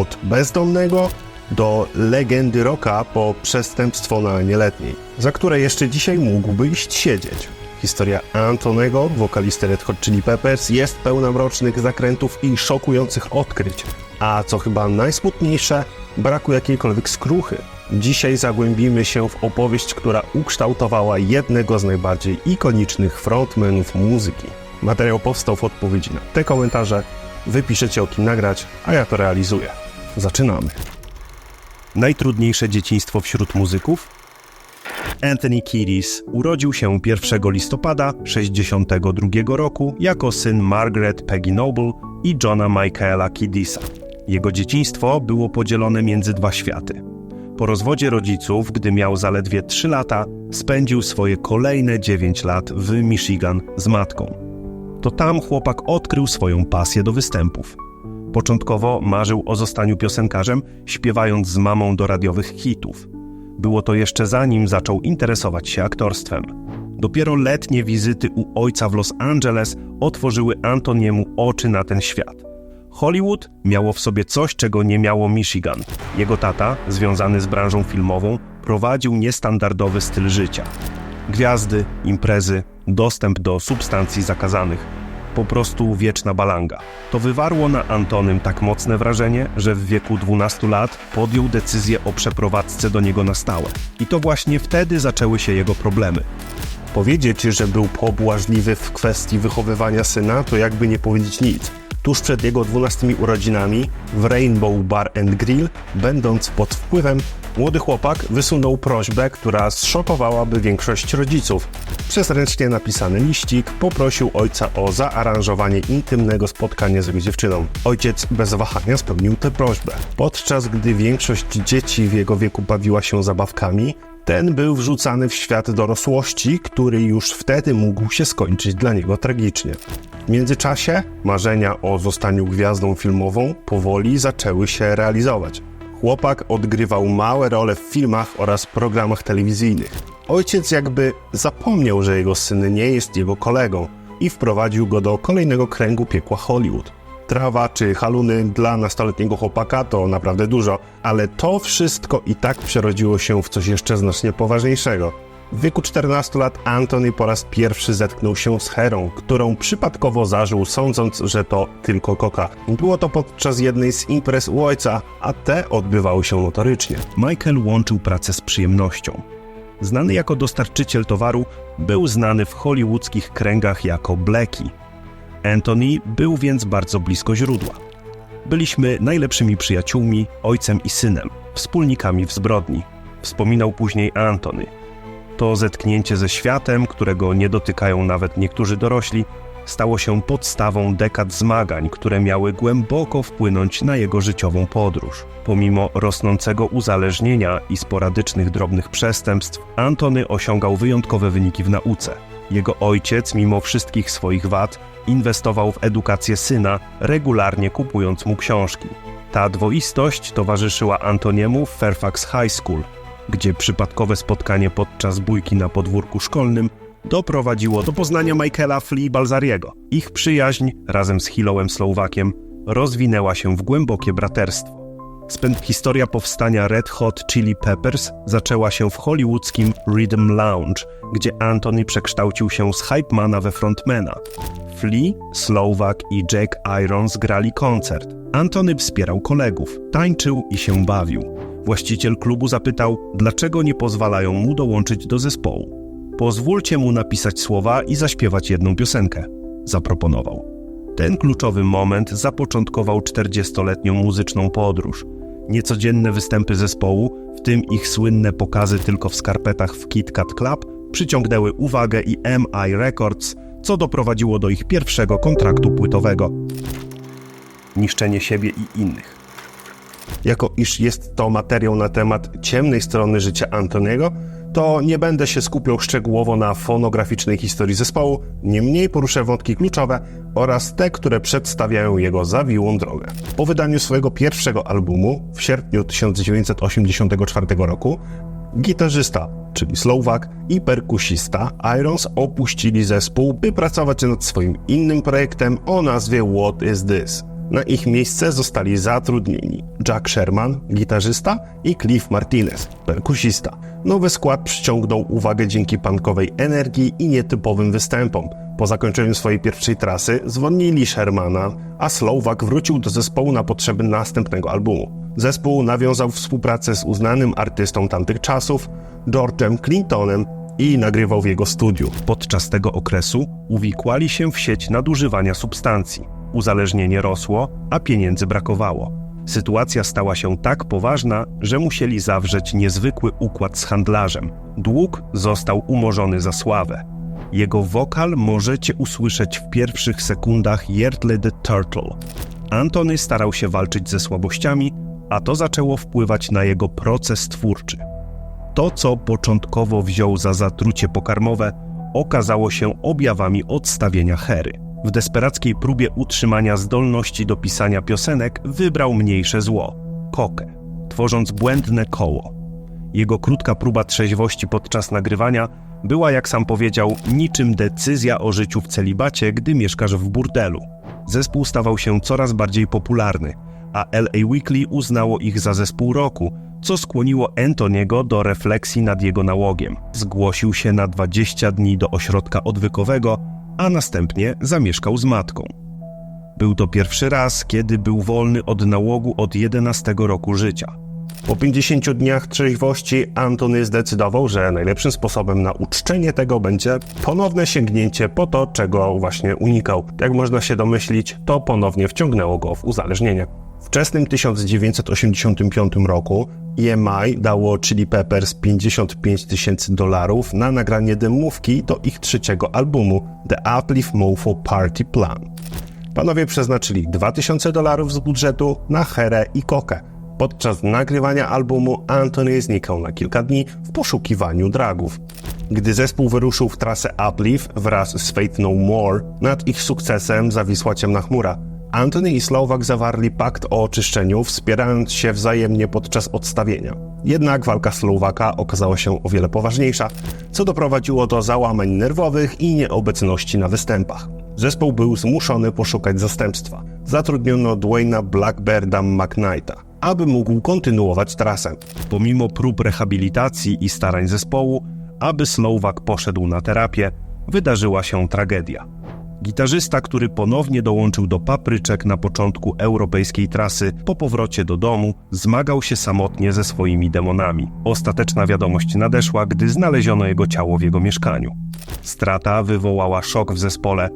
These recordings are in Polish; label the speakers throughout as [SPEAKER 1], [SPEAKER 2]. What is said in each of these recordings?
[SPEAKER 1] od bezdomnego do legendy rocka po przestępstwo na nieletniej, za które jeszcze dzisiaj mógłby iść siedzieć. Historia Antonego, wokalisty Red Hot Chili Peppers, jest pełna mrocznych zakrętów i szokujących odkryć. A co chyba najsmutniejsze, braku jakiejkolwiek skruchy. Dzisiaj zagłębimy się w opowieść, która ukształtowała jednego z najbardziej ikonicznych frontmenów muzyki. Materiał powstał w odpowiedzi na te komentarze. Wy piszecie o kim nagrać, a ja to realizuję. Zaczynamy. Najtrudniejsze dzieciństwo wśród muzyków? Anthony Kiedis urodził się 1 listopada 1962 roku jako syn Margaret Peggy Noble i Johna Michaela Kiedisa. Jego dzieciństwo było podzielone między dwa światy. Po rozwodzie rodziców, gdy miał zaledwie 3 lata, spędził swoje kolejne 9 lat w Michigan z matką. To tam chłopak odkrył swoją pasję do występów. Początkowo marzył o zostaniu piosenkarzem, śpiewając z mamą do radiowych hitów. Było to jeszcze zanim zaczął interesować się aktorstwem. Dopiero letnie wizyty u ojca w Los Angeles otworzyły Antoniemu oczy na ten świat. Hollywood miało w sobie coś, czego nie miało Michigan. Jego tata, związany z branżą filmową, prowadził niestandardowy styl życia. Gwiazdy, imprezy, dostęp do substancji zakazanych. Po prostu wieczna balanga. To wywarło na Antonym tak mocne wrażenie, że w wieku 12 lat podjął decyzję o przeprowadzce do niego na stałe. I to właśnie wtedy zaczęły się jego problemy. Powiedzieć, że był pobłażliwy w kwestii wychowywania syna, to jakby nie powiedzieć nic. Tuż przed jego 12 urodzinami w Rainbow Bar and Grill, będąc pod wpływem, młody chłopak wysunął prośbę, która zszokowałaby większość rodziców. Przez ręcznie napisany liścik poprosił ojca o zaaranżowanie intymnego spotkania z jego dziewczyną. Ojciec bez wahania spełnił tę prośbę. Podczas gdy większość dzieci w jego wieku bawiła się zabawkami, ten był wrzucany w świat dorosłości, który już wtedy mógł się skończyć dla niego tragicznie. W międzyczasie marzenia o zostaniu gwiazdą filmową powoli zaczęły się realizować. Chłopak odgrywał małe role w filmach oraz programach telewizyjnych. Ojciec jakby zapomniał, że jego syn nie jest jego kolegą i wprowadził go do kolejnego kręgu piekła Hollywood. Trawa czy haluny dla nastoletniego chłopaka to naprawdę dużo, ale to wszystko i tak przerodziło się w coś jeszcze znacznie poważniejszego. W wieku 14 lat Antony po raz pierwszy zetknął się z herą, którą przypadkowo zażył, sądząc, że to tylko koka. Było to podczas jednej z imprez u ojca, a te odbywały się notorycznie. Michael łączył pracę z przyjemnością. Znany jako dostarczyciel towaru, był znany w hollywoodzkich kręgach jako Blackie. Anthony był więc bardzo blisko źródła. Byliśmy najlepszymi przyjaciółmi, ojcem i synem, wspólnikami w zbrodni, wspominał później Antony. To zetknięcie ze światem, którego nie dotykają nawet niektórzy dorośli, stało się podstawą dekad zmagań, które miały głęboko wpłynąć na jego życiową podróż. Pomimo rosnącego uzależnienia i sporadycznych drobnych przestępstw, Antony osiągał wyjątkowe wyniki w nauce. Jego ojciec, mimo wszystkich swoich wad, inwestował w edukację syna, regularnie kupując mu książki. Ta dwoistość towarzyszyła Antoniemu w Fairfax High School, gdzie przypadkowe spotkanie podczas bójki na podwórku szkolnym doprowadziło do poznania Michaela Flea Balzariego. Ich przyjaźń razem z Hillowem Slowakiem rozwinęła się w głębokie braterstwo. Spęd historia powstania Red Hot Chili Peppers zaczęła się w hollywoodzkim Rhythm Lounge, gdzie Anthony przekształcił się z hypemana we frontmana. Flea, Slovak i Jack Irons grali koncert. Antony wspierał kolegów, tańczył i się bawił. Właściciel klubu zapytał, dlaczego nie pozwalają mu dołączyć do zespołu. Pozwólcie mu napisać słowa i zaśpiewać jedną piosenkę, zaproponował. Ten kluczowy moment zapoczątkował 40-letnią muzyczną podróż. Niecodzienne występy zespołu, w tym ich słynne pokazy tylko w skarpetach w Kit Kat Club, przyciągnęły uwagę i MI Records, co doprowadziło do ich pierwszego kontraktu płytowego. Niszczenie siebie i innych. Jako iż jest to materiał na temat ciemnej strony życia Antoniego, to nie będę się skupiał szczegółowo na fonograficznej historii zespołu, niemniej poruszę wątki kluczowe oraz te, które przedstawiają jego zawiłą drogę. Po wydaniu swojego pierwszego albumu w sierpniu 1984 roku gitarzysta, czyli Slovak i perkusista Irons opuścili zespół, by pracować nad swoim innym projektem o nazwie What Is This? Na ich miejsce zostali zatrudnieni Jack Sherman, gitarzysta i Cliff Martinez, perkusista. Nowy skład przyciągnął uwagę dzięki punkowej energii i nietypowym występom. Po zakończeniu swojej pierwszej trasy zwolnili Shermana, a Slowak wrócił do zespołu na potrzeby następnego albumu. Zespół nawiązał współpracę z uznanym artystą tamtych czasów, George'em Clintonem i nagrywał w jego studiu.
[SPEAKER 2] Podczas tego okresu uwikłali się w sieć nadużywania substancji. Uzależnienie rosło, a pieniędzy brakowało. Sytuacja stała się tak poważna, że musieli zawrzeć niezwykły układ z handlarzem. Dług został umorzony za sławę. Jego wokal możecie usłyszeć w pierwszych sekundach Yertle the Turtle. Antony starał się walczyć ze słabościami, a to zaczęło wpływać na jego proces twórczy. To, co początkowo wziął za zatrucie pokarmowe, okazało się objawami odstawienia hery. W desperackiej próbie utrzymania zdolności do pisania piosenek wybrał mniejsze zło kokę, tworząc błędne koło. Jego krótka próba trzeźwości podczas nagrywania była, jak sam powiedział, niczym decyzja o życiu w celibacie, gdy mieszkasz w burdelu. Zespół stawał się coraz bardziej popularny, a LA Weekly uznało ich za zespół roku, co skłoniło Antoniego do refleksji nad jego nałogiem. Zgłosił się na 20 dni do ośrodka odwykowego, a następnie zamieszkał z matką. Był to pierwszy raz, kiedy był wolny od nałogu od 11 roku życia.
[SPEAKER 1] Po 50 dniach trzeźwości Antony zdecydował, że najlepszym sposobem na uczczenie tego będzie ponowne sięgnięcie po to, czego właśnie unikał. Jak można się domyślić, to ponownie wciągnęło go w uzależnienie. Wczesnym 1985 roku EMI dało Chili Peppers 55 tysięcy dolarów na nagranie demówki do ich trzeciego albumu The Uplift Mofo Party Plan. Panowie przeznaczyli 2000 dolarów z budżetu na herę i kokę. Podczas nagrywania albumu Anthony znikał na kilka dni w poszukiwaniu dragów. Gdy zespół wyruszył w trasę Uplift wraz z Fate No More, nad ich sukcesem zawisła ciemna chmura. Antony i Slowak zawarli pakt o oczyszczeniu, wspierając się wzajemnie podczas odstawienia. Jednak walka Slowaka okazała się o wiele poważniejsza, co doprowadziło do załamań nerwowych i nieobecności na występach. Zespół był zmuszony poszukać zastępstwa. Zatrudniono Dwayna Blackbearda McKnighta, aby mógł kontynuować trasę.
[SPEAKER 2] Pomimo prób rehabilitacji i starań zespołu, aby Slowak poszedł na terapię, wydarzyła się tragedia. Gitarzysta, który ponownie dołączył do papryczek na początku europejskiej trasy, po powrocie do domu zmagał się samotnie ze swoimi demonami. Ostateczna wiadomość nadeszła, gdy znaleziono jego ciało w jego mieszkaniu. Strata wywołała szok w zespole.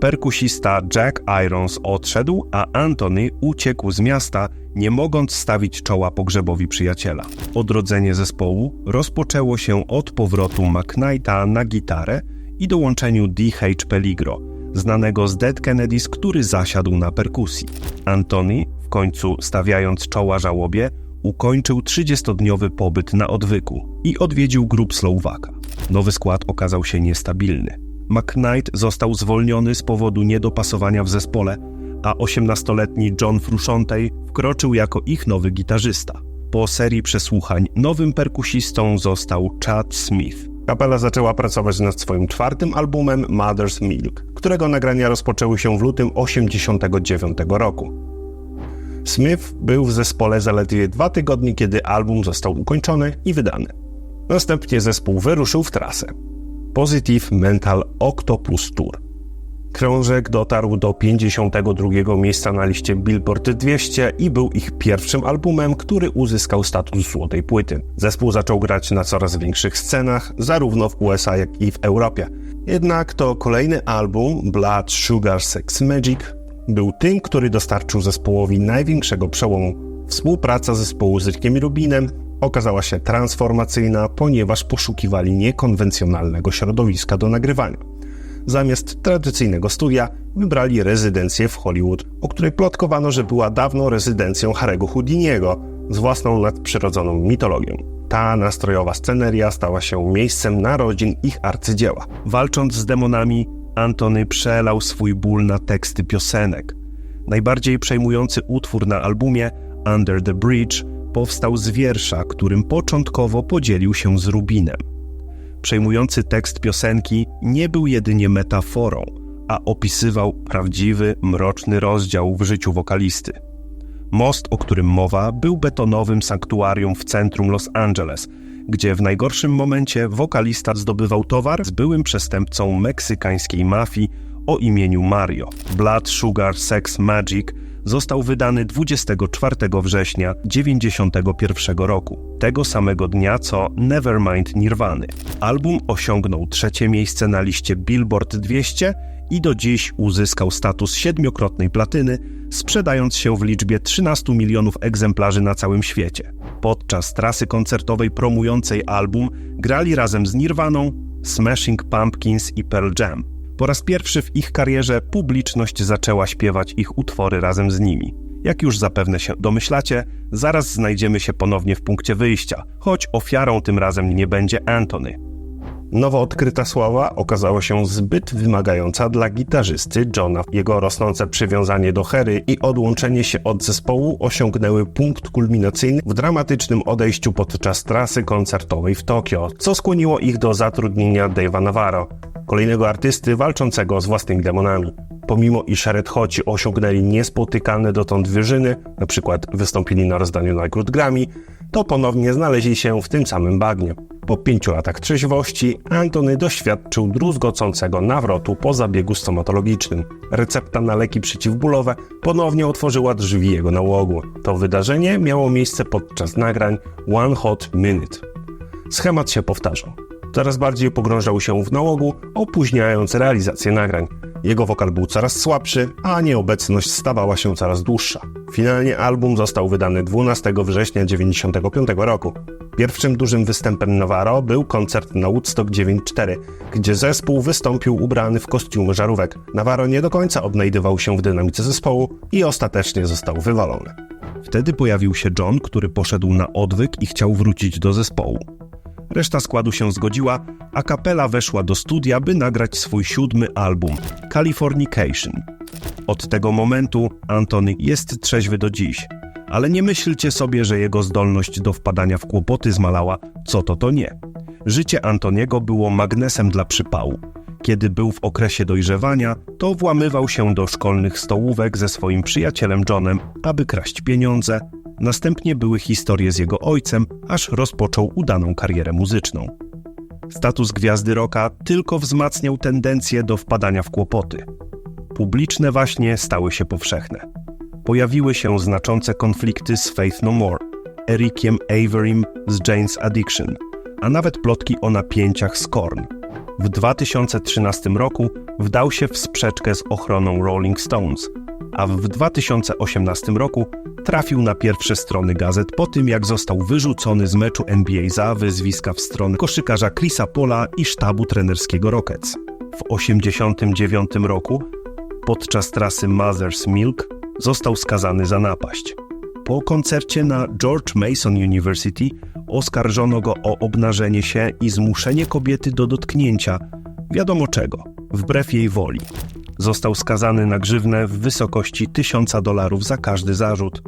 [SPEAKER 2] Perkusista Jack Irons odszedł, a Anthony uciekł z miasta, nie mogąc stawić czoła pogrzebowi przyjaciela. Odrodzenie zespołu rozpoczęło się od powrotu McKnighta na gitarę i dołączeniu D.H. Peligro – znanego z Dead Kennedys, który zasiadł na perkusji. Antony, w końcu stawiając czoła żałobie, ukończył 30-dniowy pobyt na odwyku i odwiedził grup Slowaka. Nowy skład okazał się niestabilny. McKnight został zwolniony z powodu niedopasowania w zespole, a 18-letni John Frusciante wkroczył jako ich nowy gitarzysta. Po serii przesłuchań nowym perkusistą został Chad Smith.
[SPEAKER 1] Kapela zaczęła pracować nad swoim czwartym albumem Mother's Milk, którego nagrania rozpoczęły się w lutym 1989 roku. Smith był w zespole zaledwie dwa tygodnie, kiedy album został ukończony i wydany. Następnie zespół wyruszył w trasę. Positive Mental Octopus Tour. Krążek dotarł do 52 miejsca na liście Billboard 200 i był ich pierwszym albumem, który uzyskał status złotej płyty. Zespół zaczął grać na coraz większych scenach, zarówno w USA, jak i w Europie. Jednak to kolejny album, Blood Sugar Sex Magic, był tym, który dostarczył zespołowi największego przełomu. Współpraca zespołu z Rickiem Rubinem okazała się transformacyjna, ponieważ poszukiwali niekonwencjonalnego środowiska do nagrywania. Zamiast tradycyjnego studia wybrali rezydencję w Hollywood, o której plotkowano, że była dawną rezydencją Harego Houdiniego z własną nadprzyrodzoną mitologią. Ta nastrojowa sceneria stała się miejscem narodzin ich arcydzieła.
[SPEAKER 2] Walcząc z demonami, Antony przelał swój ból na teksty piosenek. Najbardziej przejmujący utwór na albumie, Under the Bridge, powstał z wiersza, którym początkowo podzielił się z Rubinem. Przejmujący tekst piosenki nie był jedynie metaforą, a opisywał prawdziwy, mroczny rozdział w życiu wokalisty. Most, o którym mowa, był betonowym sanktuarium w centrum Los Angeles, gdzie w najgorszym momencie wokalista zdobywał towar z byłym przestępcą meksykańskiej mafii o imieniu Mario. Blood Sugar Sex Magic został wydany 24 września 1991 roku, tego samego dnia co Nevermind Nirwany. Album osiągnął trzecie miejsce na liście Billboard 200 i do dziś uzyskał status siedmiokrotnej platyny, sprzedając się w liczbie 13 milionów egzemplarzy na całym świecie. Podczas trasy koncertowej promującej album grali razem z Nirwaną, Smashing Pumpkins i Pearl Jam. Po raz pierwszy w ich karierze publiczność zaczęła śpiewać ich utwory razem z nimi. Jak już zapewne się domyślacie, zaraz znajdziemy się ponownie w punkcie wyjścia, choć ofiarą tym razem nie będzie Anthony.
[SPEAKER 1] Nowo odkryta sława okazała się zbyt wymagająca dla gitarzysty Johna. Jego rosnące przywiązanie do Hery i odłączenie się od zespołu osiągnęły punkt kulminacyjny w dramatycznym odejściu podczas trasy koncertowej w Tokio, co skłoniło ich do zatrudnienia Dave'a Navarro, kolejnego artysty walczącego z własnymi demonami. Pomimo iż Red Hoci osiągnęli niespotykane dotąd wyżyny, np. wystąpili na rozdaniu nagród Grammy, to ponownie znaleźli się w tym samym bagnie. Po pięciu latach trzeźwości Antony doświadczył druzgocącego nawrotu po zabiegu stomatologicznym. Recepta na leki przeciwbólowe ponownie otworzyła drzwi jego nałogu. To wydarzenie miało miejsce podczas nagrań One Hot Minute. Schemat się powtarzał. Coraz bardziej pogrążał się w nałogu, opóźniając realizację nagrań. Jego wokal był coraz słabszy, a nieobecność stawała się coraz dłuższa. Finalnie album został wydany 12 września 1995 roku. Pierwszym dużym występem Navarro był koncert na Woodstock 9.4, gdzie zespół wystąpił ubrany w kostiumy żarówek. Navarro nie do końca odnajdywał się w dynamice zespołu i ostatecznie został wywalony.
[SPEAKER 2] Wtedy pojawił się John, który poszedł na odwyk i chciał wrócić do zespołu. Reszta składu się zgodziła, a kapela weszła do studia, by nagrać swój siódmy album Californication. Od tego momentu Antony jest trzeźwy do dziś, ale nie myślcie sobie, że jego zdolność do wpadania w kłopoty zmalała, co to to nie. Życie Antoniego było magnesem dla przypału. Kiedy był w okresie dojrzewania, to włamywał się do szkolnych stołówek ze swoim przyjacielem Johnem, aby kraść pieniądze. Następnie były historie z jego ojcem, aż rozpoczął udaną karierę muzyczną. Status gwiazdy rocka tylko wzmacniał tendencję do wpadania w kłopoty. Publiczne waśnie stały się powszechne. Pojawiły się znaczące konflikty z Faith No More, Ericiem Averym z Jane's Addiction, a nawet plotki o napięciach z Korn. W 2013 roku wdał się w sprzeczkę z ochroną Rolling Stones, a w 2018 roku trafił na pierwsze strony gazet po tym, jak został wyrzucony z meczu NBA za wyzwiska w stronę koszykarza Chrisa Pola i sztabu trenerskiego Rockets. W 1989 roku, podczas trasy Mother's Milk, został skazany za napaść. Po koncercie na George Mason University oskarżono go o obnażenie się i zmuszenie kobiety do dotknięcia, wiadomo czego, wbrew jej woli. Został skazany na grzywnę w wysokości 1000 dolarów za każdy zarzut.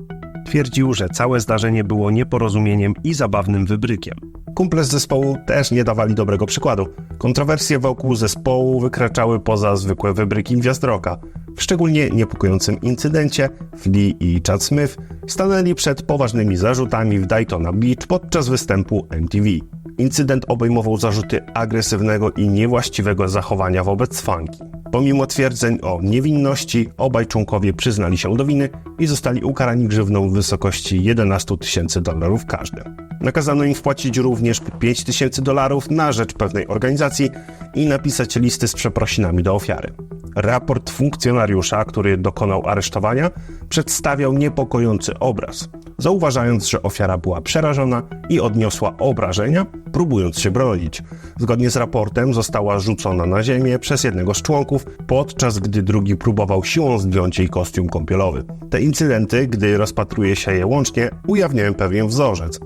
[SPEAKER 2] Twierdził, że całe zdarzenie było nieporozumieniem i zabawnym wybrykiem.
[SPEAKER 1] Kumple z zespołu też nie dawali dobrego przykładu. Kontrowersje wokół zespołu wykraczały poza zwykłe wybryki gwiazd rocka. W szczególnie niepokojącym incydencie Flea i Chad Smith stanęli przed poważnymi zarzutami w Daytona Beach podczas występu MTV. Incydent obejmował zarzuty agresywnego i niewłaściwego zachowania wobec fanki. Pomimo twierdzeń o niewinności, obaj członkowie przyznali się do winy i zostali ukarani grzywną w wysokości 11 tysięcy dolarów każdy. Nakazano im wpłacić również 5 tysięcy dolarów na rzecz pewnej organizacji i napisać listy z przeprosinami do ofiary. Raport funkcjonariusza, który dokonał aresztowania, przedstawiał niepokojący obraz, zauważając, że ofiara była przerażona i odniosła obrażenia, próbując się bronić. Zgodnie z raportem została rzucona na ziemię przez jednego z członków, podczas gdy drugi próbował siłą zdjąć jej kostium kąpielowy. Te incydenty, gdy rozpatruje się je łącznie, ujawniają pewien wzorzec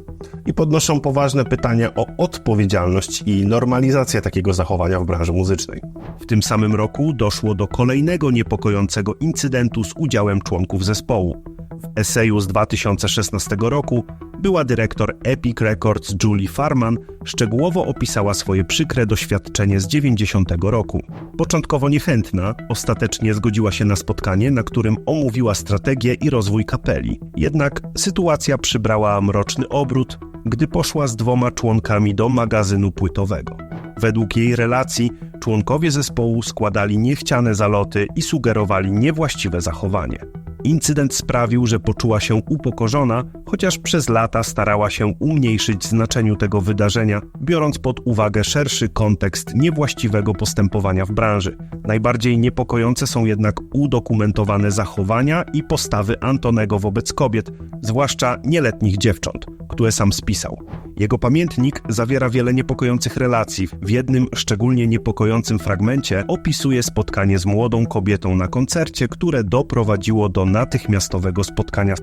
[SPEAKER 1] i podnoszą poważne pytania o odpowiedzialność i normalizację takiego zachowania w branży muzycznej.
[SPEAKER 2] W tym samym roku doszło do kolejnego niepokojącego incydentu z udziałem członków zespołu. W eseju z 2016 roku była dyrektor Epic Records Julie Farman szczegółowo opisała swoje przykre doświadczenie z 90 roku. Początkowo niechętna, ostatecznie zgodziła się na spotkanie, na którym omówiła strategię i rozwój kapeli. Jednak sytuacja przybrała mroczny obrót, gdy poszła z dwoma członkami do magazynu płytowego. Według jej relacji członkowie zespołu składali niechciane zaloty i sugerowali niewłaściwe zachowanie. Incydent sprawił, że poczuła się upokorzona, chociaż przez lata starała się umniejszyć znaczeniu tego wydarzenia, biorąc pod uwagę szerszy kontekst niewłaściwego postępowania w branży. Najbardziej niepokojące są jednak udokumentowane zachowania i postawy Antonego wobec kobiet, zwłaszcza nieletnich dziewcząt, które sam spisał. Jego pamiętnik zawiera wiele niepokojących relacji. W jednym szczególnie niepokojącym fragmencie opisuje spotkanie z młodą kobietą na koncercie, które doprowadziło do natychmiastowego spotkania.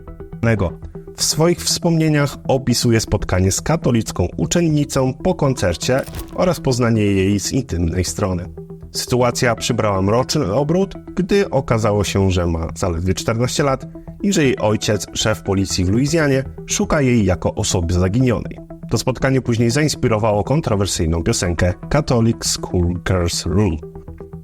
[SPEAKER 1] W swoich wspomnieniach opisuje spotkanie z katolicką uczennicą po koncercie oraz poznanie jej z intymnej strony. Sytuacja przybrała mroczny obrót, gdy okazało się, że ma zaledwie 14 lat i że jej ojciec, szef policji w Luizjanie, szuka jej jako osoby zaginionej. To spotkanie później zainspirowało kontrowersyjną piosenkę Catholic School Girls Rule.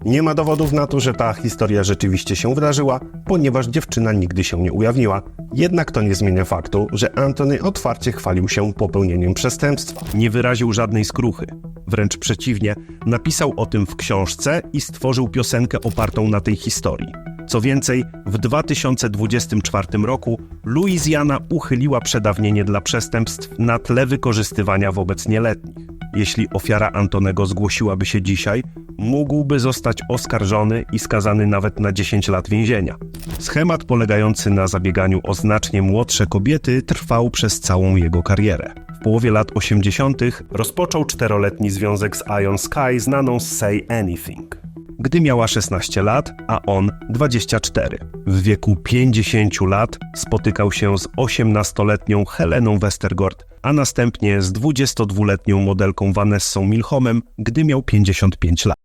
[SPEAKER 1] Nie ma dowodów na to, że ta historia rzeczywiście się wydarzyła, ponieważ dziewczyna nigdy się nie ujawniła. Jednak to nie zmienia faktu, że Anthony otwarcie chwalił się popełnieniem przestępstwa.
[SPEAKER 2] Nie wyraził żadnej skruchy. Wręcz przeciwnie, napisał o tym w książce i stworzył piosenkę opartą na tej historii. Co więcej, w 2024 roku Louisiana uchyliła przedawnienie dla przestępstw na tle wykorzystywania wobec nieletnich. Jeśli ofiara Antonego zgłosiłaby się dzisiaj, mógłby zostać oskarżony i skazany nawet na 10 lat więzienia. Schemat polegający na zabieganiu o znacznie młodsze kobiety trwał przez całą jego karierę. W połowie lat 80. rozpoczął czteroletni związek z Ion Sky znaną z Say Anything gdy miała 16 lat, a on 24. W wieku 50 lat spotykał się z 18-letnią Heleną Westergord, a następnie z 22-letnią modelką Vanessą Milhomem, gdy miał 55 lat.